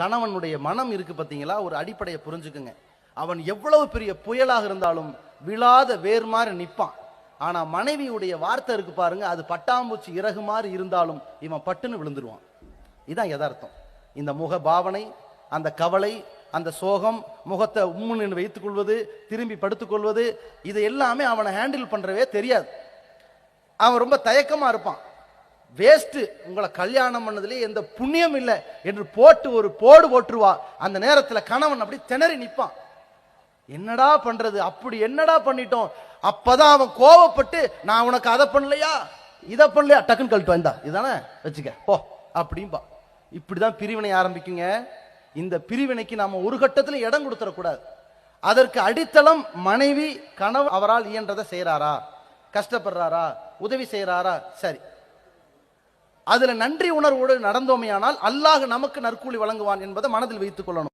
கணவனுடைய மனம் இருக்கு பார்த்தீங்களா? ஒரு அடிப்படையை புரிஞ்சுக்குங்க. அவன் எவ்வளவு பெரிய புயலாக இருந்தாலும் விழாத வேர் மாதிரி நிற்பான் ஆனால் மனைவியுடைய வார்த்தை இருக்கு பாருங்க அது பட்டாம்பூச்சி இறகு மாதிரி இருந்தாலும் இவன் பட்டுன்னு விழுந்துருவான். இதான் யதார்த்தம். இந்த முக பாவனை அந்த கவலை அந்த சோகம் முகத்தை உம்முன்னு வைத்துக் கொள்வது திரும்பி படுத்துக்கொள்வது இது எல்லாமே அவனை ஹேண்டில் பண்ணுறவே தெரியாது. அவன் ரொம்ப தயக்கமாக இருப்பான். வேஸ்ட்டு உங்களை கல்யாணம் பண்ணதுலேயே எந்த புண்ணியம் இல்லை என்று போட்டு ஒரு போடு போட்டுருவா. அந்த நேரத்தில் கணவன் அப்படி திணறி நிற்பான். என்னடா பண்றது? அப்படி என்னடா பண்ணிட்டோம்? அப்பதான் அவன் கோவப்பட்டு நான் உனக்கு அதை பண்ணலையா? இதை பண்ணலையா? டக்குன்னு கழட்டு வந்தா இதானே? வச்சுக்க. போ. அப்படிம்பா. இப்படிதான் பிரிவினை ஆரம்பிக்குங்க. இந்த பிரிவினைக்கு நாம ஒரு கட்டத்தில் இடம் கொடுத்துடக்கூடாது அதற்கு அடித்தளம் மனைவி கணவன் அவரால் இயன்றதை செய்கிறாரா கஷ்டப்படுறாரா? உதவி செய்கிறாரா சரி. அதுல நன்றி உணர்வோடு நடந்தோமையானால் அல்லாஹ் நமக்கு நற்கூலி வழங்குவான் என்பதை மனதில் வைத்துக் கொள்ளணும்.